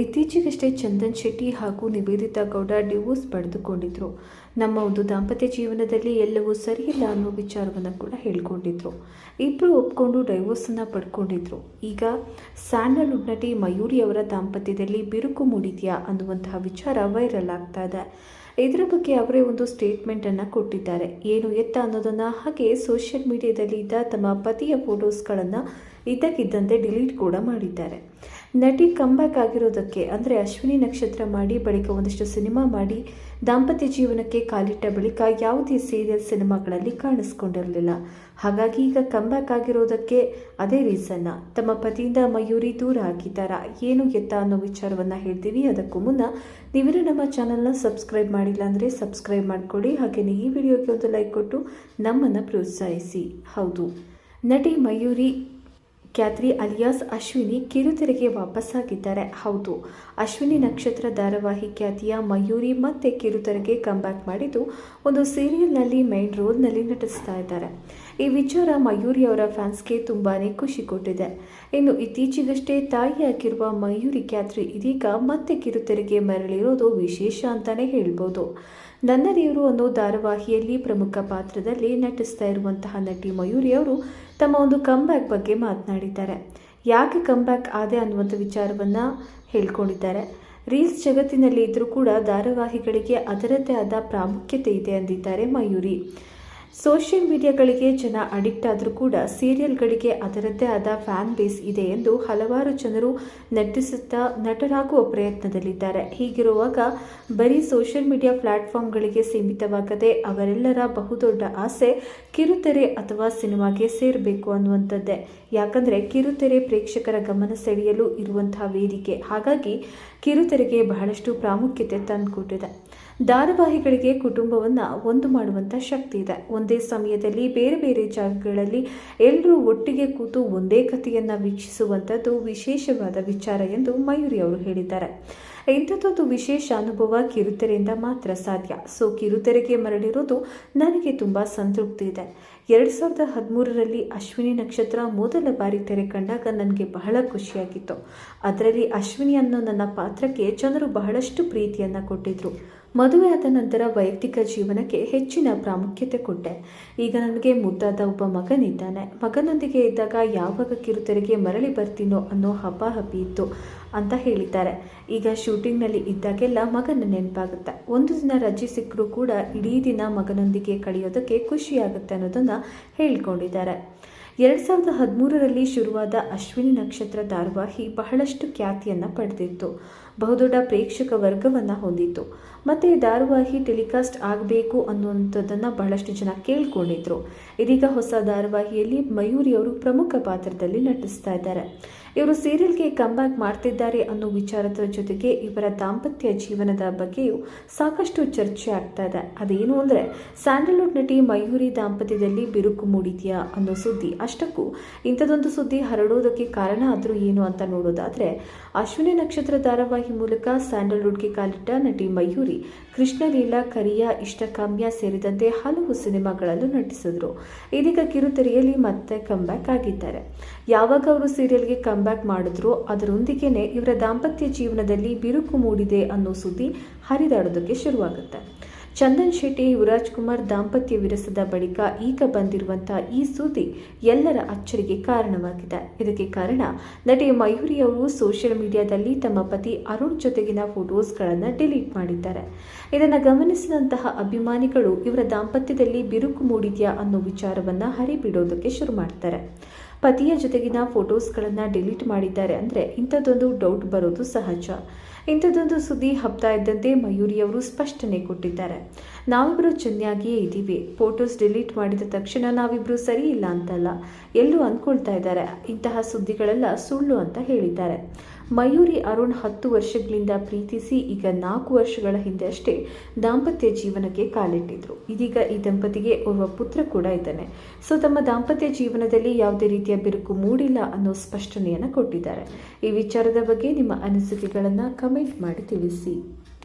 ಇತ್ತೀಚೆಗಷ್ಟೇ ಚಂದನ್ ಶೆಟ್ಟಿ ಹಾಗೂ ನಿವೇದಿತಾ ಗೌಡ ಡಿವೋರ್ಸ್ ಪಡೆದುಕೊಂಡಿದ್ರು. ನಮ್ಮ ಒಂದು ದಾಂಪತ್ಯ ಜೀವನದಲ್ಲಿ ಎಲ್ಲವೂ ಸರಿಯಿಲ್ಲ ಅನ್ನೋ ವಿಚಾರವನ್ನು ಕೂಡ ಹೇಳ್ಕೊಂಡಿದ್ರು. ಇಬ್ಬರು ಒಪ್ಕೊಂಡು ಡೈವೋರ್ಸನ್ನು ಪಡ್ಕೊಂಡಿದ್ರು. ಈಗ ಸ್ಯಾಂಡಲ್ವುಡ್ ನಟಿ ಮಯೂರಿ ಅವರ ದಾಂಪತ್ಯದಲ್ಲಿ ಬಿರುಕು ಮೂಡಿದೆಯಾ ಅನ್ನುವಂತಹ ವಿಚಾರ ವೈರಲ್ ಆಗ್ತಾ ಇದೆ. ಇದರ ಬಗ್ಗೆ ಅವರೇ ಒಂದು ಸ್ಟೇಟ್ಮೆಂಟನ್ನು ಕೊಟ್ಟಿದ್ದಾರೆ. ಏನು ಎತ್ತ ಅನ್ನೋದನ್ನು ಹಾಗೆ ಸೋಷಿಯಲ್ ಮೀಡಿಯಾದಲ್ಲಿ ಇದ್ದ ತಮ್ಮ ಪತಿಯ ಫೋಟೋಸ್ಗಳನ್ನು ಇದ್ದಕ್ಕಿದ್ದಂತೆ ಡಿಲೀಟ್ ಕೂಡ ಮಾಡಿದ್ದಾರೆ. ನಟಿ ಕಂಬ್ಯಾಕ್ ಆಗಿರೋದಕ್ಕೆ, ಅಂದರೆ ಅಶ್ವಿನಿ ನಕ್ಷತ್ರ ಮಾಡಿ ಬಳಿಕ ಒಂದಷ್ಟು ಸಿನಿಮಾ ಮಾಡಿ ದಾಂಪತ್ಯ ಜೀವನಕ್ಕೆ ಕಾಲಿಟ್ಟ ಬಳಿಕ ಯಾವುದೇ ಸೀರಿಯಲ್ ಸಿನಿಮಾಗಳಲ್ಲಿ ಕಾಣಿಸ್ಕೊಂಡಿರಲಿಲ್ಲ. ಹಾಗಾಗಿ ಈಗ ಕಂಬ್ಯಾಕ್ ಆಗಿರೋದಕ್ಕೆ ಅದೇ ರೀಸನ್ನ ತಮ್ಮ ಪತಿಯಿಂದ ಮಯೂರಿ ದೂರ ಆಗಿದ್ದಾರಾ, ಏನು ಎತ್ತ ಅನ್ನೋ ವಿಚಾರವನ್ನು ಹೇಳ್ತೀವಿ. ಅದಕ್ಕೂ ಮುನ್ನ ನೀವಿನ್ನೂ ನಮ್ಮ ಚಾನಲ್ನ ಸಬ್ಸ್ಕ್ರೈಬ್ ಮಾಡಿಲ್ಲ ಅಂದರೆ ಸಬ್ಸ್ಕ್ರೈಬ್ ಮಾಡಿಕೊಡಿ. ಹಾಗೆಯೇ ಈ ವಿಡಿಯೋಗೆ ಒಂದು ಲೈಕ್ ಕೊಟ್ಟು ನಮ್ಮನ್ನು ಪ್ರೋತ್ಸಾಹಿಸಿ. ಹೌದು. ನಟಿ ಮಯೂರಿ ಖ್ಯಾತ್ರಿ ಅಲಿಯಾಸ್ ಅಶ್ವಿನಿ ಕಿರುತೆರೆಗೆ ವಾಪಸ್ಸಾಗಿದ್ದಾರೆ. ಹೌದು, ಅಶ್ವಿನಿ ನಕ್ಷತ್ರ ಧಾರಾವಾಹಿ ಖ್ಯಾತಿಯ ಮಯೂರಿ ಮತ್ತೆ ಕಿರುತೆರೆಗೆ ಕಂಬ್ಯಾಕ್ ಮಾಡಿದ್ದು ಒಂದು ಸೀರಿಯಲ್ನಲ್ಲಿ ಮೈನ್ ರೋಲ್ನಲ್ಲಿ ನಟಿಸ್ತಾ ಇದ್ದಾರೆ. ಈ ವಿಚಾರ ಮಯೂರಿ ಅವರ ಫ್ಯಾನ್ಸ್ಗೆ ತುಂಬಾ ಖುಷಿ ಕೊಟ್ಟಿದೆ. ಇನ್ನು ಇತ್ತೀಚೆಗಷ್ಟೇ ತಾಯಿಯಾಗಿರುವ ಮಯೂರಿ ಖ್ಯಾತ್ರಿ ಇದೀಗ ಮತ್ತೆ ಕಿರುತೆರೆಗೆ ಮರಳಿರೋದು ವಿಶೇಷ ಅಂತಾನೆ ಹೇಳ್ಬೋದು. ನನ್ನ ದೇವರು ಅನ್ನೋ ಧಾರಾವಾಹಿಯಲ್ಲಿ ಪ್ರಮುಖ ಪಾತ್ರದಲ್ಲಿ ನಟಿಸ್ತಾ ಇರುವಂತಹ ನಟಿ ಮಯೂರಿ ಅವರು ತಮ್ಮ ಒಂದು ಕಂಬ್ಯಾಕ್ ಬಗ್ಗೆ ಮಾತನಾಡಿದ್ದಾರೆ. ಯಾಕೆ ಕಂಬ್ಯಾಕ್ ಆದೆ ಅನ್ನುವಂಥ ವಿಚಾರವನ್ನು ಹೇಳ್ಕೊಂಡಿದ್ದಾರೆ. ರೀಲ್ಸ್ ಜಗತ್ತಿನಲ್ಲಿ ಇದ್ದರೂ ಕೂಡ ಧಾರಾವಾಹಿಗಳಿಗೆ ಅದರದ್ದೇ ಆದ ಪ್ರಾಮುಖ್ಯತೆ ಇದೆ ಅಂದಿದ್ದಾರೆ ಮಯೂರಿ. ಸೋಷಿಯಲ್ ಮೀಡಿಯಾಗಳಿಗೆ ಜನ ಅಡಿಕ್ಟ್ ಆದರೂ ಕೂಡ ಸೀರಿಯಲ್ಗಳಿಗೆ ಅದರದ್ದೇ ಆದ ಫ್ಯಾನ್ ಬೇಸ್ ಇದೆ ಎಂದು ಹಲವಾರು ಜನರು ನಟಿಸುತ್ತಾ ನಟರಾಗುವ ಪ್ರಯತ್ನದಲ್ಲಿದ್ದಾರೆ. ಹೀಗಿರುವಾಗ ಬರೀ ಸೋಷಿಯಲ್ ಮೀಡಿಯಾ ಪ್ಲಾಟ್ಫಾರ್ಮ್ಗಳಿಗೆ ಸೀಮಿತವಾಗದೆ ಅವರೆಲ್ಲರ ಬಹುದೊಡ್ಡ ಆಸೆ ಕಿರುತೆರೆ ಅಥವಾ ಸಿನಿಮಾಗೆ ಸೇರಬೇಕು ಅನ್ನುವಂಥದ್ದೇ. ಯಾಕಂದರೆ ಕಿರುತೆರೆ ಪ್ರೇಕ್ಷಕರ ಗಮನ ಸೆಳೆಯಲು ಇರುವಂತಹ ವೇದಿಕೆ. ಹಾಗಾಗಿ ಕಿರುತೆರೆಗೆ ಬಹಳಷ್ಟು ಪ್ರಾಮುಖ್ಯತೆ ತಂದುಕೊಟ್ಟಿದೆ. ಧಾರಾವಾಹಿಗಳಿಗೆ ಕುಟುಂಬವನ್ನು ಒಂದು ಮಾಡುವಂಥ ಶಕ್ತಿ ಇದೆ. ಒಂದೇ ಸಮಯದಲ್ಲಿ ಬೇರೆ ಬೇರೆ ಜಾಗಗಳಲ್ಲಿ ಎಲ್ಲರೂ ಒಟ್ಟಿಗೆ ಕೂತು ಒಂದೇ ಕಥೆಯನ್ನು ವೀಕ್ಷಿಸುವಂಥದ್ದು ವಿಶೇಷವಾದ ವಿಚಾರ ಎಂದು ಮಯೂರಿ ಅವರು ಹೇಳಿದ್ದಾರೆ. ಇಂಥದ್ದೊಂದು ವಿಶೇಷ ಅನುಭವ ಕಿರುತೆರೆಯಿಂದ ಮಾತ್ರ ಸಾಧ್ಯ. ಸೊ, ಕಿರುತೆರೆಗೆ ಮರಳಿರೋದು ನನಗೆ ತುಂಬ ಸಂತೃಪ್ತಿ ಇದೆ. ಎರಡು ಸಾವಿರದ ಹದಿಮೂರರಲ್ಲಿ ಅಶ್ವಿನಿ ನಕ್ಷತ್ರ ಮೊದಲ ಬಾರಿ ತೆರೆ ಕಂಡಾಗ ನನಗೆ ಬಹಳ ಖುಷಿಯಾಗಿತ್ತು. ಅದರಲ್ಲಿ ಅಶ್ವಿನಿ ಅನ್ನೋ ನನ್ನ ಪಾತ್ರಕ್ಕೆ ಜನರು ಬಹಳಷ್ಟು ಪ್ರೀತಿಯನ್ನು ಕೊಟ್ಟಿದ್ರು. ಮದುವೆಯಾದ ನಂತರ ವೈಯಕ್ತಿಕ ಜೀವನಕ್ಕೆ ಹೆಚ್ಚಿನ ಪ್ರಾಮುಖ್ಯತೆ ಕೊಟ್ಟೆ. ಈಗ ನನಗೆ ಮುದ್ದಾದ ಒಬ್ಬ ಮಗನಿದ್ದಾನೆ. ಮಗನೊಂದಿಗೆ ಇದ್ದಾಗ ಯಾವಾಗ ಕಿರುತೆರೆಗೆ ಮರಳಿ ಬರ್ತೀನೋ ಅನ್ನೋ ಹಬ್ಬ ಇತ್ತು ಅಂತ ಹೇಳಿದ್ದಾರೆ. ಈಗ ಶೂಟಿಂಗ್ನಲ್ಲಿ ಇದ್ದಾಗೆಲ್ಲ ಮಗನ ನೆನಪಾಗುತ್ತೆ. ಒಂದು ದಿನ ರಜೆ ಸಿಕ್ಕರೂ ಕೂಡ ಇಡೀ ದಿನ ಮಗನೊಂದಿಗೆ ಕಳೆಯೋದಕ್ಕೆ ಖುಷಿಯಾಗುತ್ತೆ ಅನ್ನೋದನ್ನು ಹೇಳ್ಕೊಂಡಿದ್ದಾರೆ. ಎರಡು ಸಾವಿರದ ಹದಿಮೂರರಲ್ಲಿ ಶುರುವಾದ ಅಶ್ವಿನಿ ನಕ್ಷತ್ರ ಧಾರಾವಾಹಿ ಬಹಳಷ್ಟು ಖ್ಯಾತಿಯನ್ನು ಪಡೆದಿತ್ತು. ಬಹುದೊಡ್ಡ ಪ್ರೇಕ್ಷಕ ವರ್ಗವನ್ನು ಹೊಂದಿತ್ತು. ಮತ್ತು ಧಾರಾವಾಹಿ ಟೆಲಿಕಾಸ್ಟ್ ಆಗಬೇಕು ಅನ್ನುವಂಥದ್ದನ್ನು ಬಹಳಷ್ಟು ಜನ ಕೇಳ್ಕೊಂಡಿದ್ರು. ಇದೀಗ ಹೊಸ ಧಾರಾವಾಹಿಯಲ್ಲಿ ಮಯೂರಿ ಅವರು ಪ್ರಮುಖ ಪಾತ್ರದಲ್ಲಿ ನಟಿಸ್ತಾ ಇದ್ದಾರೆ. ಇವರು ಸೀರಿಯಲ್ಗೆ ಕಂಬ್ಯಾಕ್ ಮಾಡ್ತಿದ್ದಾರೆ ಅನ್ನೋ ವಿಚಾರದ ಜೊತೆಗೆ ಇವರ ದಾಂಪತ್ಯ ಜೀವನದ ಬಗ್ಗೆಯೂ ಸಾಕಷ್ಟು ಚರ್ಚೆ ಆಗ್ತಾ ಇದೆ. ಅದೇನು ಅಂದರೆ ಸ್ಯಾಂಡಲ್ವುಡ್ ನಟಿ ಮಯೂರಿ ದಾಂಪತ್ಯದಲ್ಲಿ ಬಿರುಕು ಮೂಡಿದೆಯಾ ಅನ್ನೋ ಸುದ್ದಿ. ಅಷ್ಟಕ್ಕೂ ಇಂಥದೊಂದು ಸುದ್ದಿ ಹರಡೋದಕ್ಕೆ ಕಾರಣ ಆದರೂ ಏನು ಅಂತ ನೋಡೋದಾದರೆ, ಅಶ್ವಿನಿ ನಕ್ಷತ್ರ ಧಾರಾವಾಹಿ ಮೂಲಕ ಸ್ಯಾಂಡಲ್ವುಡ್ಗೆ ಕಾಲಿಟ್ಟ ನಟಿ ಮಯೂರಿ ಕೃಷ್ಣಲೀಲಾ ಕರಿಯ, ಇಷ್ಟಕಾಮ್ಯ ಸೇರಿದಂತೆ ಹಲವು ಸಿನಿಮಾಗಳಲ್ಲೂ ನಟಿಸಿದ್ರು. ಇದೀಗ ಕಿರುತೆರೆಯಲ್ಲಿ ಮತ್ತೆ ಕಂಬ್ಯಾಕ್ ಆಗಿದ್ದಾರೆ. ಯಾವಾಗ ಅವರು ಸೀರಿಯಲ್ಗೆ ಕಂಬ್ಯಾಕ್ ಮಾಡಿದ್ರು. ಅದರೊಂದಿಗೇನೆ ಇವರ ದಾಂಪತ್ಯ ಜೀವನದಲ್ಲಿ ಬಿರುಕು ಮೂಡಿದೆ ಅನ್ನೋ ಸುದ್ದಿ ಹರಿದಾಡೋದಕ್ಕೆ ಶುರುವಾಗುತ್ತೆ. ಚಂದನ್ ಶೆಟ್ಟಿ, ಯುವರಾಜ್ ಕುಮಾರ್ ದಾಂಪತ್ಯ ವಿರಸದ ಬಳಿಕ ಈಗ ಬಂದಿರುವಂತಹ ಈ ಸುದ್ದಿ ಎಲ್ಲರ ಅಚ್ಚರಿಗೆ ಕಾರಣವಾಗಿದೆ. ಇದಕ್ಕೆ ಕಾರಣ ನಟಿ ಮಯೂರಿ ಅವರು ಸೋಷಿಯಲ್ ಮೀಡಿಯಾದಲ್ಲಿ ತಮ್ಮ ಪತಿ ಅರುಣ್ ಜೊತೆಗಿನ ಫೋಟೋಸ್ಗಳನ್ನು ಡಿಲೀಟ್ ಮಾಡಿದ್ದಾರೆ. ಇದನ್ನು ಗಮನಿಸಿದಂತಹ ಅಭಿಮಾನಿಗಳು, ಇವರ ದಾಂಪತ್ಯದಲ್ಲಿ ಬಿರುಕು ಮೂಡಿದೆಯಾ ಅನ್ನೋ ವಿಚಾರವನ್ನು ಹರಿಬಿಡೋದಕ್ಕೆ ಶುರು ಮಾಡ್ತಾರೆ. ಪತಿಯ ಜೊತೆಗಿನ ಫೋಟೋಸ್ಗಳನ್ನು ಡಿಲೀಟ್ ಮಾಡಿದ್ದಾರೆ. ಅಂದರೆ ಇಂಥದ್ದೊಂದು ಡೌಟ್ ಬರೋದು ಸಹಜ. ಇಂಥದ್ದೊಂದು ಸುದ್ದಿ ಹಬ್ತಾ ಇದ್ದಂತೆ ಮಯೂರಿಯವರು ಸ್ಪಷ್ಟನೆ ಕೊಟ್ಟಿದ್ದಾರೆ. ನಾವಿಬ್ಬರು ಚೆನ್ನಾಗಿಯೇ ಇದ್ದೀವಿ. ಫೋಟೋಸ್ ಡಿಲೀಟ್ ಮಾಡಿದ ತಕ್ಷಣ ನಾವಿಬ್ಬರು ಸರಿ ಇಲ್ಲ ಅಂತಲ್ಲ. ಎಲ್ಲೂ ಅಂದ್ಕೊಳ್ತಾ ಇದ್ದಾರೆ. ಇಂತಹ ಸುದ್ದಿಗಳೆಲ್ಲ ಸುಳ್ಳು ಅಂತ ಹೇಳಿದ್ದಾರೆ. ಮಯೂರಿ ಅರುಣ್ ಹತ್ತು ವರ್ಷಗಳಿಂದ ಪ್ರೀತಿಸಿ ಈಗ ನಾಲ್ಕು ವರ್ಷಗಳ ಹಿಂದೆ ಅಷ್ಟೇ ದಾಂಪತ್ಯ ಜೀವನಕ್ಕೆ ಕಾಲಿಟ್ಟಿದ್ರು. ಇದೀಗ ಈ ದಂಪತಿಗೆ ಓರ್ವ ಪುತ್ರ ಕೂಡ ಇದ್ದಾನೆ. ಸೊ, ತಮ್ಮ ದಾಂಪತ್ಯ ಜೀವನದಲ್ಲಿ ಯಾವುದೇ ರೀತಿಯ ಬಿರುಕು ಮೂಡಿಲ್ಲ ಅನ್ನೋ ಸ್ಪಷ್ಟನೆಯನ್ನು ಕೊಟ್ಟಿದ್ದಾರೆ. ಈ ವಿಚಾರದ ಬಗ್ಗೆ ನಿಮ್ಮ ಅನಿಸಿಕೆಗಳನ್ನು ಕಮೆಂಟ್ ಮಾಡಿ ತಿಳಿಸಿ.